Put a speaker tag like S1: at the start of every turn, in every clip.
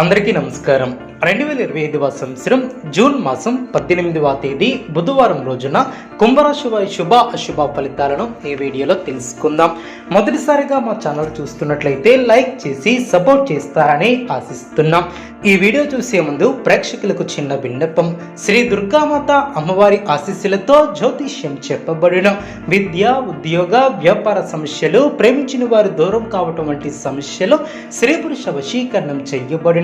S1: అందరికీ నమస్కారం. రెండు వేల ఇరవై ఐదవ సంవత్సరం జూన్ మాసం పద్దెనిమిదవ తేదీ బుధవారం రోజున కుంభరాశి వారి శుభ అశుభ ఫలితాలను ఈ వీడియోలో తెలుసుకుందాం. మొదటిసారిగా మా ఛానల్ చూస్తున్నట్లయితే లైక్ చేసి సపోర్ట్ చేస్తారని ఆశిస్తున్నాం. ఈ వీడియో చూసే ముందు ప్రేక్షకులకు చిన్న విన్నపం. శ్రీ దుర్గామాత అమ్మవారి ఆశీస్సులతో జ్యోతిష్యం చెప్పబడిన. విద్య ఉద్యోగ వ్యాపార సమస్యలు ప్రేమించిన వారు దూరం కావటం వంటి సమస్యలు స్త్రీ పురుష వశీకరణం చేయబడిన.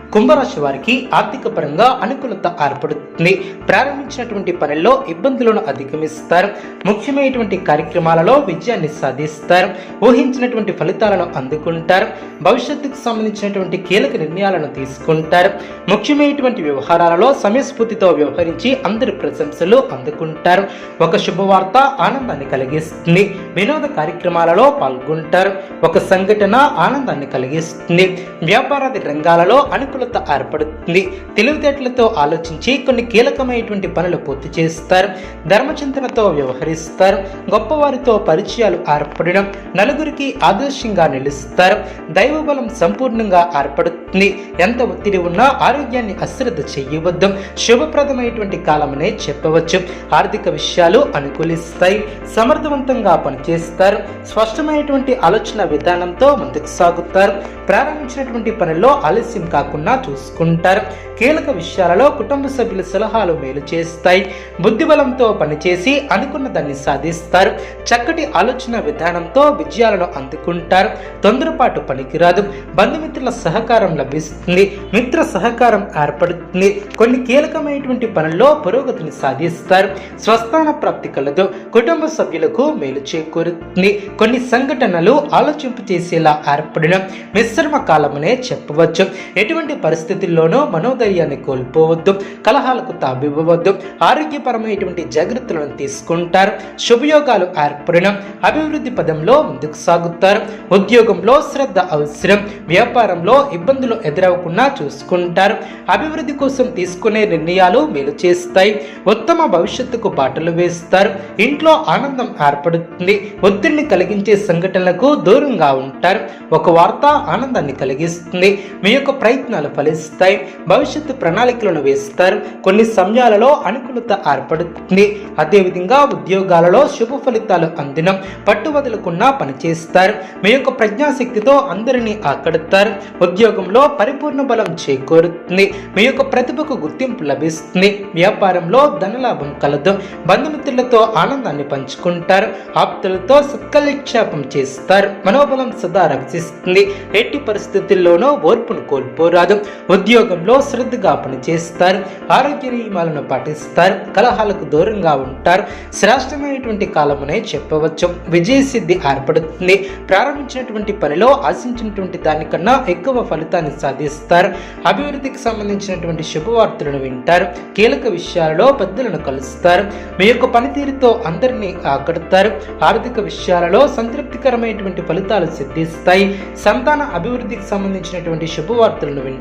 S1: కుంభరాశి వారికి ఆర్థిక పరంగా అనుకూలత ఏర్పడుతుంది. ప్రారంభించినటువంటి పనుల్లో ఇబ్బందులను అధిగమిస్తారు. ముఖ్యమైనటువంటి కార్యక్రమాలలో విజయాన్ని సాధిస్తారు. ఊహించినటువంటి ఫలితాలను అందుకుంటారు. భవిష్యత్తుకు సంబంధించినటువంటి కీలక నిర్ణయాలను తీసుకుంటారు. ముఖ్యమైనటువంటి వ్యవహారాలలో సమయస్ఫూర్తితో వ్యవహరించి అందరి ప్రశంసలు అందుకుంటారు. ఒక శుభవార్త ఆనందాన్ని కలిగిస్తుంది. వినోద కార్యక్రమాలలో పాల్గొంటారు. ఒక సంఘటన ఆనందాన్ని కలిగిస్తుంది. వ్యాపారాది రంగాలలో అనుకూల అనుకూలత ఏర్పడుతుంది. తెలివితేటలతో ఆలోచించి కొన్ని కీలకమైనటువంటి పనులు పూర్తి చేస్తారు. ధర్మచింతనతో వ్యవహరిస్తారు. గొప్పవారితో పరిచయాలు ఏర్పడడం నలుగురికి ఆదర్శంగా నిలుస్తారు. దైవబలం సంపూర్ణంగా ఏర్పడుతుంది. ఎంత ఒత్తిడి ఉన్నా ఆరోగ్యాన్ని అశ్రద్ధ చేయవద్దు. శుభప్రదమైనటువంటి కాలమనే చెప్పవచ్చు. ఆర్థిక విషయాలు అనుకూలిస్తాయి. సమర్థవంతంగా పనిచేస్తారు. స్పష్టమైనటువంటి ఆలోచన విధానంతో ముందుకు సాగుతారు. ప్రారంభించినటువంటి పనుల్లో ఆలస్యం కాకుండా చూసుకుంటారు. కీలక విషయాలలో కుటుంబ సభ్యుల సలహాలు మేలు చేస్తాయి. బుద్ధిబలంతో పనిచేసి అనుకున్న దాన్ని సాధిస్తారు. చక్కటి ఆలోచన విధానంతో విజయాలను అందుకుంటారు. తొందరపాటు పనికిరాదు. బంధుమిత్రుల సహకారం లభిస్తుంది. మిత్ర సహకారం ఏర్పడుతుంది. కొన్ని కీలకమైనటువంటి పనుల్లో పురోగతిని సాధిస్తారు. స్వస్థాన ప్రాప్తి కలదు. కుటుంబ సభ్యులకు మేలు చేకూరుతుంది. కొన్ని సంఘటనలు ఆలోచింపు చేసేలా ఏర్పడిన మిశ్రమ కాలమనే చెప్పవచ్చు. ఎటువంటి పరిస్థితుల్లోనూ మనోధైర్యాన్ని కోల్పోవద్దు కలహాలకు తాబివ్వవద్దు ఆరోగ్యపరమైనటువంటి జాగ్రత్తలను తీసుకుంటారు. శుభయోగాలు ఏర్పడిన అభివృద్ధి పదంలో ముందుకు సాగుతారు. ఉద్యోగంలో శ్రద్ధ అవసరం వ్యాపారంలో ఇబ్బందులు ఎదురవకుండా చూసుకుంటారు. అభివృద్ధి కోసం తీసుకునే నిర్ణయాలు మేలు చేస్తాయి. ఉత్తమ భవిష్యత్తుకు బాటలు వేస్తారు. ఇంట్లో ఆనందం ఏర్పడుతుంది. ఒత్తిడిని కలిగించే సంఘటనలకు దూరంగా ఉంటారు. ఒక వార్త ఆనందాన్ని కలిగిస్తుంది. మీ యొక్క ప్రయత్నాలు ఫలిస్తాయి. భవిష్యత్తు ప్రణాళికలను వేస్తారు. కొన్ని సమయాలలో అనుకూలత ఏర్పడుతుంది. అదేవిధంగా ఉద్యోగాలలో శుభ ఫలితాలు అందినం. పట్టు వదలకుండా పనిచేస్తారు మీ యొక్క ప్రజ్ఞాశక్తితో అందరినీ ఆకడతారు. ఉద్యోగంలో పరిపూర్ణ బలం చేకూరుతుంది. మీ యొక్క ప్రతిభకు గుర్తింపు లభిస్తుంది. వ్యాపారంలో ధనలాభం కలదు. బంధుమిత్రులతో ఆనందాన్ని పంచుకుంటారు. ఆప్తులతో సత్కలిక్షేపం చేస్తారు. మనోబలం సదా రక్షిస్తుంది. ఎట్టి పరిస్థితుల్లోనూ ఓర్పును కోల్పోరాదు. ఉద్యోగంలో శ్రద్ధగా పనిచేస్తారు. ఆరోగ్య నియమాలను పాటిస్తారు. కలహాలకు దూరంగా ఉంటారు. శ్రేష్టమైనటువంటి కాలమనే చెప్పవచ్చు. విజయసిద్ధి ఏర్పడుతుంది. ప్రారంభించినటువంటి పనిలో ఆశించినటువంటి దానికన్నా ఎక్కువ ఫలితాన్ని సాధిస్తారు. అభివృద్ధికి సంబంధించినటువంటి శుభవార్తలను వింటారు. కీలక విషయాలలో పెద్దలను కలుస్తారు. మీ యొక్క పనితీరుతో అందరినీ ఆకడతారు ఆర్థిక విషయాలలో సంతృప్తికరమైనటువంటి ఫలితాలు సిద్ధిస్తాయి. సంతాన అభివృద్ధికి సంబంధించినటువంటి శుభవార్తలను వింటారు.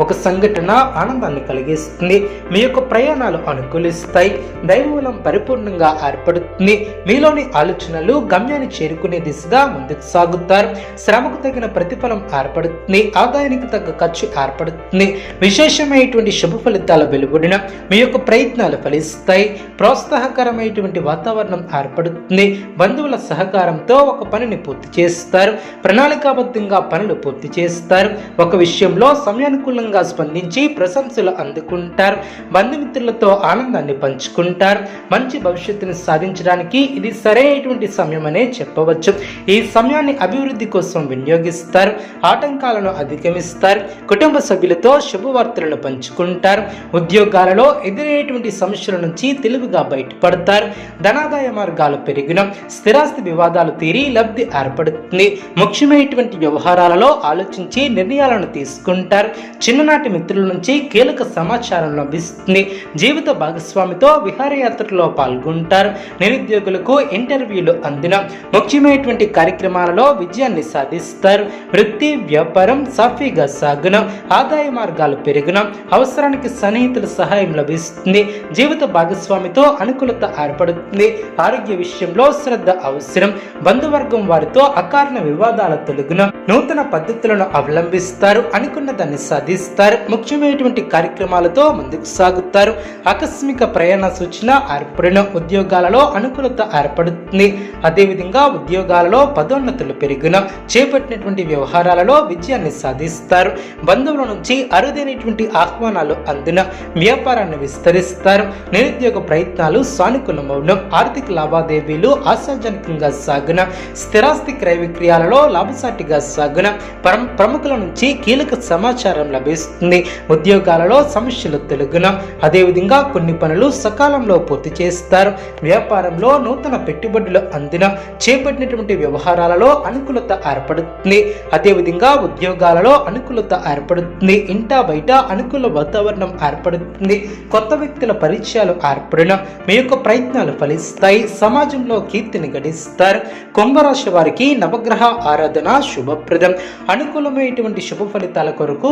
S1: ఒక సంఘటన ఆనందాన్ని కలిగిస్తుంది. మీ యొక్క ప్రయాణాలు అనుకూలిస్తాయి. దైవబలం పరిపూర్ణంగా ఏర్పడుతుంది. మీలోని ఆలోచనలు గమ్యాన్ని చేరుకునే దిశగా ముందుకు సాగుతారు. శ్రమకు తగిన ప్రతిఫలం ఏర్పడుతుంది. ఆదాయానికి తగ్గ ఖర్చు ఏర్పడుతుంది. విశేషమైనటువంటి శుభ ఫలితాల వెలువడిన మీ యొక్క ప్రయత్నాలు ఫలిస్తాయి. ప్రోత్సాహకరమైనటువంటి వాతావరణం ఏర్పడుతుంది. బంధువుల సహకారంతో ఒక పనిని పూర్తి చేస్తారు. ప్రణాళికాబద్ధంగా పనులు పూర్తి చేస్తారు. ఒక విషయంలో సమయానుకూలంగా స్పందించి ప్రశంసలు అందుకుంటారు. బంధుమిత్రులతో ఆనందాన్ని పంచుకుంటారు. మంచి భవిష్యత్తును సాధించడానికి ఇది సరైనటువంటి సమయం అనే చెప్పవచ్చు. ఈ సమయాన్ని అభివృద్ధి కోసం వినియోగిస్తారు. ఆటంకాలను అధిగమిస్తారు. కుటుంబ సభ్యులతో శుభవార్తలను పంచుకుంటారు. ఉద్యోగాలలో ఎదురయ్యేటువంటి సమస్యల నుంచి తెలివిగా బయటపడతారు. ధనాదాయ మార్గాలు పెరిగిన స్థిరాస్తి వివాదాలు తీరి లబ్ధి ఏర్పడుతుంది. ముఖ్యమైనటువంటి వ్యవహారాలలో ఆలోచించి నిర్ణయాలను తీసుకుంటారు. చేస్తారు చిన్ననాటి మిత్రుల నుంచి కీలక సమాచారం లభిస్తుంది. జీవిత భాగస్వామితో విహారయాత్రలో పాల్గొంటారు. నిరుద్యోగులకు ఇంటర్వ్యూలు అందిన ముఖ్యమైనటువంటి కార్యక్రమాలలో విజయాన్ని సాధిస్తారు. వృత్తి వ్యాపారం సాఫీగా సాగున ఆదాయ మార్గాలు పెరుగున అవసరానికి సన్నిహితుల సహాయం లభిస్తుంది. జీవిత భాగస్వామితో అనుకూలత ఏర్పడుతుంది. ఆరోగ్య విషయంలో శ్రద్ధ అవసరం. బంధువర్గం వారితో అకారణ వివాదాల తొలగున నూతన పద్ధతులను అవలంబిస్తారు. అనుకున్న విజయాన్ని సాధిస్తారు. ముఖ్యమైనటువంటి కార్యక్రమాలతో ముందుకు సాగుతారు. ఆకస్మిక ప్రయాణ సూచన ఏర్పడిన ఉద్యోగాలలో అనుకూలత ఏర్పడుతుంది. అదేవిధంగా ఉద్యోగాలలో పదోన్నతులు పెరిగిన చేపట్టినటువంటి వ్యవహారాలలో విజయాన్ని సాధిస్తారు. బంధువుల నుంచి అరుదైనటువంటి ఆహ్వానాలు అందిన వ్యాపారాన్ని విస్తరిస్తారు. నిరుద్యోగ ప్రయత్నాలు సానుకూలమవడం ఆర్థిక లావాదేవీలు ఆశాజనకంగా సాగున స్థిరాస్తి క్రయ విక్రయాలలో లాభసాటిగా సాగున ప్రముఖుల నుంచి కీలక సమాచారం లభిస్తుంది. ఉద్యోగాలలో సమస్యలు తొలగున. అదేవిధంగా కొన్ని పనులు సకాలంలో పూర్తి చేస్తారు. వ్యాపారంలో నూతన పెట్టుబడులు అందిన చేపట్టినటువంటి వ్యవహారాలలో అనుకూలత ఏర్పడుతుంది. అదేవిధంగా ఉద్యోగాలలో అనుకూలత ఏర్పడుతుంది. ఇంటా బయట అనుకూల వాతావరణం ఏర్పడుతుంది. కొత్త వ్యక్తుల పరిచయాలు ఏర్పడిన మీ యొక్క ప్రయత్నాలు ఫలిస్తాయి. సమాజంలో కీర్తిని గడిస్తారు. కుంభరాశి వారికి నవగ్రహ ఆరాధన శుభప్రదం. అనుకూలమైనటువంటి శుభ ఫలితాల కొరకు